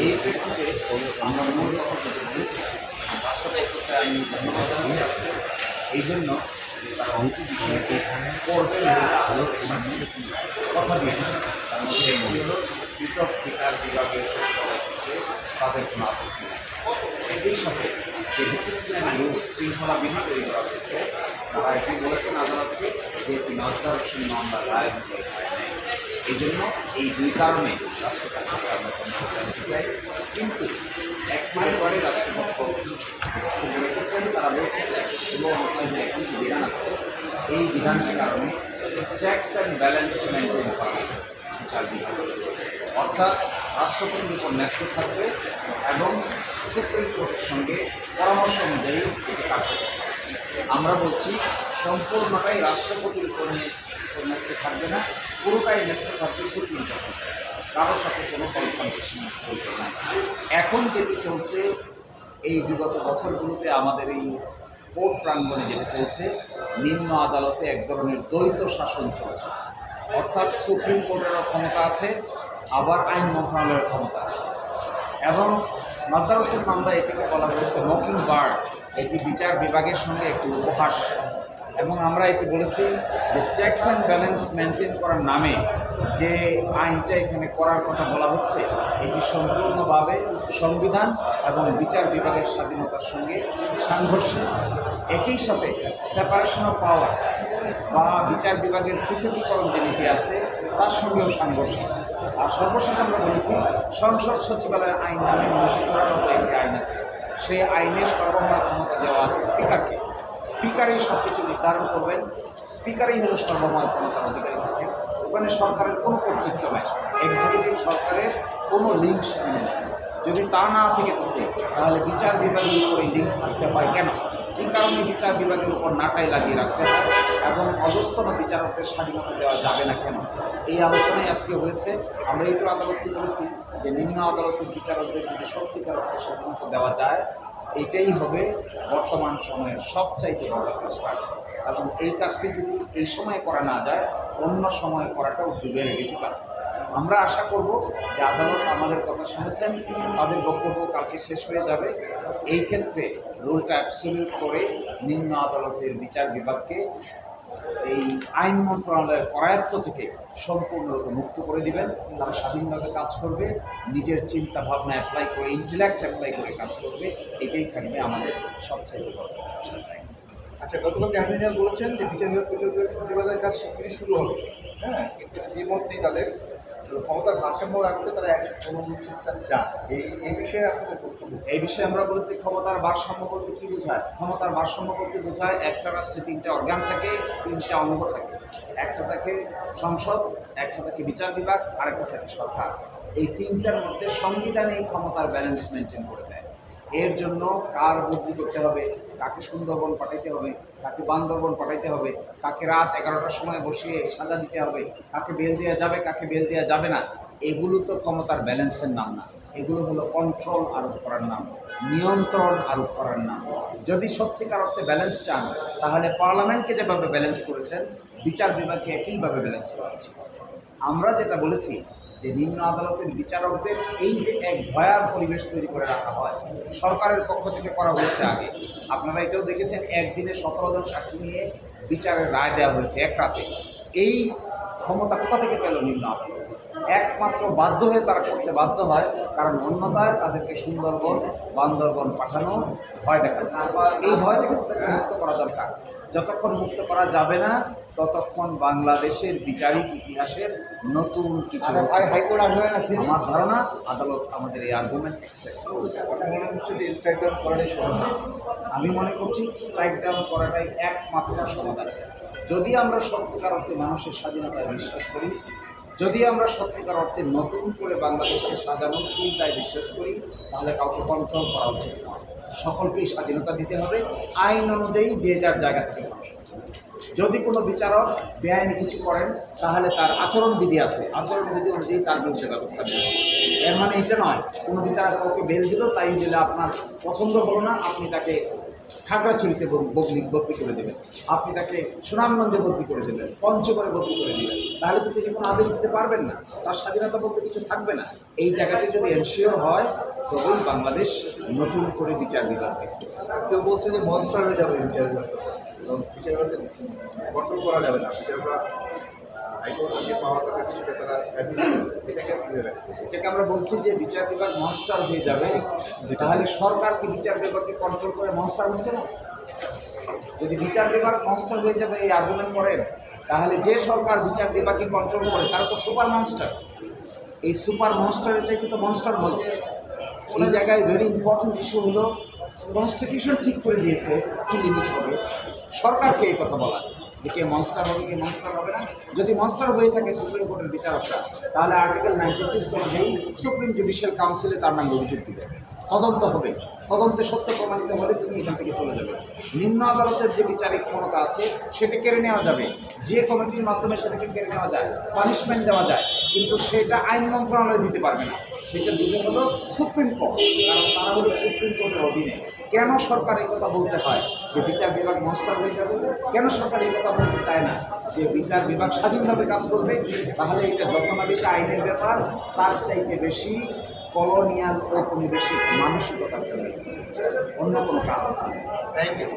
এই প্রেক্ষিতে আমরা মূল বলেছি আসলে আমি ধন্যবাদ এই জন্য তারা অনেক বিষয়কে বলে আলোচনা কথা দিয়েছেন তার মধ্যে বিভাগের হচ্ছে তাদের কোনো আপত্তি একই সাথে যে ডিসিপ্লিনারি রুলস শৃঙ্খলা বিধি তৈরি করা হয়েছে, তারা এটি বলেছেন আদালতকে যে নজদার হোসেন মামলার রায় অনুযায়ী এই জন্য এই দুই কারণে রাষ্ট্রপতিকে আমরা ধন্যবাদ চাই। কিন্তু একটি ব্যাপারে রাষ্ট্রপক্ষ বক্তব্য রেখেছেন তারা বলছেন যে একশো ষোলো যে বিধান আছে, এই বিধানের কারণে চেকস অ্যান্ড ব্যালেন্স মেনটেন করা বিচার বিভাগ। অর্থাৎ রাষ্ট্রপতির উপর ন্যস্ত থাকবে এবং সুপ্রিম কোর্টের সঙ্গে পরামর্শ অনুযায়ী এটি কার্যকর আমরা বলছি, সম্পূর্ণটাই রাষ্ট্রপতির উপর নিয়ে উপর ন্যস্ত থাকবে না, পুরোটাই ন্যস্ত থাকবে সুপ্রিম কোর্টের কারোর সাথে কোনো কনসালটেশন করবে না এখন যেটি চলছে, এই বিগত বছরগুলোতে আমাদের এই কোর্ট প্রাঙ্গণে যেটা চলছে, নিম্ন আদালতে এক ধরনের দ্বৈত শাসন চলছে। অর্থাৎ সুপ্রিম কোর্টেরও ক্ষমতা আছে আবার আইন মন্ত্রণালয়ের ক্ষমতা আছে। এবং মাজদার হোসেন মামলা এটিকে বলা হয়েছে মকিং বার্ড এটি বিচার বিভাগের সঙ্গে একটি উপহাস। এবং আমরা এটি বলেছি যে চেকস অ্যান্ড ব্যালেন্স মেনটেন করার নামে যে আইনটা এখানে করার কথা বলা হচ্ছে, এটি সম্পূর্ণভাবে সংবিধান এবং বিচার বিভাগের স্বাধীনতার সঙ্গে সাংঘর্ষিক। একই সাথে সেপারেশন অফ পাওয়ার বা বিচার বিভাগের পৃথকীকরণ যে নীতি আছে, তার সঙ্গেও সাংঘর্ষিক। আর সর্বশেষ আমরা বলেছি, সংসদ সচিবালয়ের আইন নামে উনিশশো চুরানব্বই একটি আইন আছে। সেই আইনের সর্বময় ক্ষমতা দেওয়া আছে স্পিকারকে। স্পিকারই সব কিছু নির্ধারণ করবেন। স্পিকারই হলো সর্বময় ক্ষমতার অধিকারী থাকেন ওখানে সরকারের কোনো কর্তৃত্ব নাই। এক্সিকিউটিভ সরকারের কোনো লিঙ্ক সেখানে নেই। যদি তা না থেকে থাকে, তাহলে বিচার বিভাগের উপর লিঙ্ক থাকতে হয় কেন? এই কারণে বিচার বিভাগের উপর নাটাই লাগিয়ে রাখতে হয় এবং অবস্থান বিচারকদের স্বাধীনতা দেওয়া যাবে না কেন? এই আলোচনায় আজকে হয়েছে। আমরা একটু আদালতকে বলেছি যে নিম্ন আদালতের বিচারকদের যদি সত্যিকার অর্থে স্বাধীনতা দেওয়া যায়, এটাই হবে বর্তমান সময়ের সবচাইতে বড় সংস্কার। এবং এই কাজটি যদি এই সময়ে করা না যায়, অন্য সময় করাটাও ডুবে যেতে পারে আমরা আশা করব যে আদালত আমাদের কথা শুনেছেন, তাদের বক্তব্য কালকে শেষ হয়ে যাবে। এই ক্ষেত্রে রুলটা অ্যাবসলিউট করে নিম্ন আদালতের বিচার বিভাগকে এই আইন মন্ত্রণালয়ের করায়ত্ত থেকে সম্পূর্ণরূপে মুক্ত করে দিবেন। তারা স্বাধীনভাবে কাজ করবে, নিজের চিন্তা ভাবনা অ্যাপ্লাই করে ইন্টেলেক্ট অ্যাপ্লাই করে কাজ করবে, এটাই থাকবে আমাদের সবচেয়ে বড় আশা চাই আচ্ছা গতকাল জামিনিয়া বলেছেন যে বিচার বিভাগ প্রতিযোগের সচিবালয়ের কাজ শিগগিরই শুরু হবে। হ্যাঁ কিন্তু এর মধ্যেই তাদের ক্ষমতার ভারসাম্য রাখতে তারা একশো ষোলো অনুচ্ছেদটা চান। এই এই বিষয়ে আপনাদের বক্তব্য এই বিষয়ে আমরা বলেছি ক্ষমতার ভারসাম্য বলতে কি বোঝায়? ক্ষমতার ভারসাম্য বলতে বোঝায় একটা রাষ্ট্রে তিনটা অর্গান থাকে, তিনটা অঙ্গ থাকে। একটা থাকে সংসদ, একটা থাকে বিচার বিভাগ, আরেকটা থাকে সরকার। এই তিনটার মধ্যে সংবিধান এই ক্ষমতার ব্যালেন্স মেনটেন করে দেয়। এর জন্য কার বুদ্ধি করতে হবে? কাকে সুন্দরবন পাঠাইতে হবে? কাকে বান্দরবন পাঠাইতে হবে? কাকে রাত এগারোটার সময় বসিয়ে সাজা দিতে হবে? কাকে বেল দেওয়া যাবে, কাকে বেল দেওয়া যাবে না? এগুলো তো ক্ষমতার ব্যালেন্সের নাম না। এগুলো হলো কন্ট্রোল আরোপ করার নাম, নিয়ন্ত্রণ আরোপ করার নাম। যদি সত্যিকার অর্থে ব্যালেন্স চান, তাহলে পার্লামেন্টকে যেভাবে ব্যালেন্স করেছেন, বিচার বিভাগকে একইভাবে ব্যালেন্স করা উচিত আমরা যেটা বলেছি যে নিম্ন আদালতের বিচারকদের এই যে এক ভয়ার পরিবেশ তৈরি করে রাখা হয়, সরকারের পক্ষ থেকে করা হয়েছে আগে। আপনারা এটাও দেখেছেন, একদিনে সতেরো জন সাক্ষী নিয়ে বিচারের রায় দেওয়া হয়েছে এক রাতে। এই ক্ষমতা কোথা থেকে পেল নিম্ন আদালত? একমাত্র বাধ্য হয়ে তারা করতে বাধ্য হয় কারণ অন্যতায় তাদেরকে সুন্দরবন বান্দরবন পাঠানো ভয় দেখা। এই ভয় মুক্ত করা দরকার। যতক্ষণ মুক্ত করা যাবে না ততক্ষণ বাংলাদেশের বিচারিক ইতিহাসের নতুন কিছু আর হাইকোর্ট আসবে আমার ধারণা আদালত আমাদের এই আর্গুমেন্ট অ্যাকসেপ্ট মনে হচ্ছে যে স্ট্রাইক করাটাই সমাধান আমি মনে করছি স্ট্রাইক ডাউন করাটাই একমাত্র সমাধান। যদি আমরা সত্যিকার অর্থে মানুষের স্বাধীনতায় বিশ্বাস করি যদি আমরা সত্যিকার অর্থে নতুন করে বাংলাদেশকে সাজানোর চিন্তায় বিশ্বাস করি, তাহলে কাউকে কন্ট্রোল করা উচিত নয় সকলকেই স্বাধীনতা দিতে হবে, আইন অনুযায়ী যে যার জায়গা থেকে যদি কোনো বিচারক বেআইনি কিছু করেন, তাহলে তার আচরণবিধি আছে। আচরণবিধি অনুযায়ী তার বিরুদ্ধে ব্যবস্থা নেওয়া। এর মানে এটা নয়, কোনো বিচারক কাউকে বেল দিল, তাই দিলে আপনার পছন্দ হলো না, আপনি তাকে খাগড়াছড়িতে বদলি বদলি করে দেবেন। আপনি তাকে সুনামগঞ্জে বদলি করে দেবেন, পঞ্চগড়ে বদলি করে দেবেন। তাহলে তো তিনি কোনো আদেশ দিতে পারবেন না। তার স্বাধীনতা বলতে কিছু থাকবে না। এই জায়গাটি যদি এনশিওর হয় তবেই বাংলাদেশ নতুন করে বিচার বিভাগ কেউ বলছে যে মনস্টার হয়ে যাবে বিচার বিভাগ বিচার বিভাগকে করা যাবে না। বিচারকরা হাইকোর্ট থেকে পাওয়ার কথা কিছুটা তারা এটাকে আপনি ভেবে রাখবেন। আমরা বলছি যে বিচার বিভাগ মনস্টার হয়ে যাবে। তাহলে সরকার কি বিচার বিভাগকে কন্ট্রোল করে মনস্টার হচ্ছে না? যদি বিচার বিভাগ মনস্টার হয়ে যাবে এই আর্গুমেন্ট করেন তাহলে যে সরকার বিচার বিভাগকে কন্ট্রোল করে তারা তো সুপার মনস্টার এই সুপার মনস্টারের চাইতে তো মনস্টার হলো এই জায়গায় ভেরি ইম্পর্টেন্ট ইস্যু হলো কনস্টিটিউশন ঠিক করে দিয়েছে কি লিমিট হবে? সরকারকে এই কথা বলা। কে মনস্টার হবে, কে মনস্টার হবে না। যদি মনস্টার হয়ে থাকে সুপ্রিম কোর্টের বিচারকরা, তাহলে আর্টিকেল নাইনটি সিক্স অনুযায়ী সুপ্রিম জুডিশিয়াল কাউন্সিলে তার নামে অভিযোগ দিবে। তদন্ত হবে। তদন্তে সত্য প্রমাণিত হলে তুমি এখান থেকে চলে যাবে নিম্ন আদালতের যে বিচারিক ক্ষমতা আছে, সেটা কেড়ে নেওয়া যাবে। যে কমিটির মাধ্যমে সেটাকে কেড়ে নেওয়া যায় পানিশমেন্ট দেওয়া যায়, কিন্তু সেটা আইন মন্ত্রণালয় দিতে পারবে না। সেটা দিলে হলো সুপ্রিম কোর্ট কারণ তারা হলো সুপ্রিম কোর্টের অধীনে। কেন সরকার এই কথা বলতে হয়? যে বিচার বিভাগ নষ্ট হয়ে যাবে, কেন সরকার এই কথা বলতে চায় না? যে বিচার বিভাগ স্বাধীনভাবে কাজ করবে, তাহলে এটা যত না বেশি আইনের ব্যাপার, তার চাইতে বেশি কলোনিয়াল ঔপনিবেশিক মানসিকতার জন্য। অন্য কোনো কারণ থ্যাংক ইউ